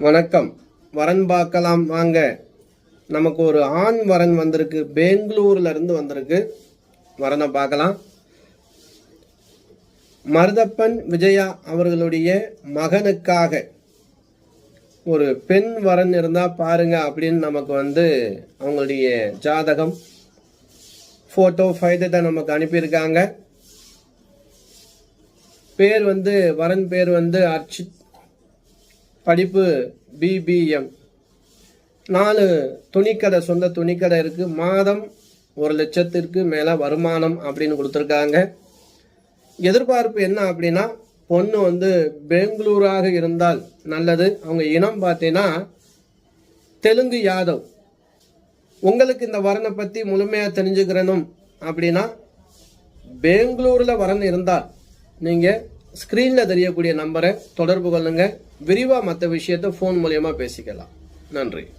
வணக்கம். வரன் பார்க்கலாம் வாங்க. நமக்கு ஒரு ஆண் வரன் வந்திருக்கு. பெங்களூர்ல இருந்து வந்திருக்கு. வரனை பார்க்கலாம். மருதப்பன் விஜயா அவர்களுடைய மகனுக்காக ஒரு பெண் வரன் இருந்தால் பாருங்க அப்படின்னு நமக்கு வந்து அவங்களுடைய ஜாதகம் ஃபோட்டோ ஃபைதத்தை நமக்கு அனுப்பியிருக்காங்க. பேர் வந்து வரன் பேர் வந்து அர்ச்சித் படிப்பு பிபிஎம் நாலு துணிக்கடை சொந்த துணிக்கடை இருக்குது மாதம் ஒரு லட்சத்திற்கு மேலே வருமானம் அப்படின்னு கொடுத்துருக்காங்க. எதிர்பார்ப்பு என்ன அப்படின்னா பொண்ணு வந்து பெங்களூராக இருந்தால் நல்லது. அவங்க இனம் பார்த்தீங்கன்னா தெலுங்கு யாதவ். உங்களுக்கு இந்த வரனை பற்றி முழுமையாக தெரிஞ்சுக்கிறணும் அப்படின்னா பெங்களூரில் வரன் இருந்தால் நீங்கள் ஸ்க்ரீனில் தெரியக்கூடிய நம்பரை தொடர்பு கொள்ளுங்கள் விரிவாக மற்ற விஷயத்தை ஃபோன் மூலயமா பேசிக்கலாம். நன்றி.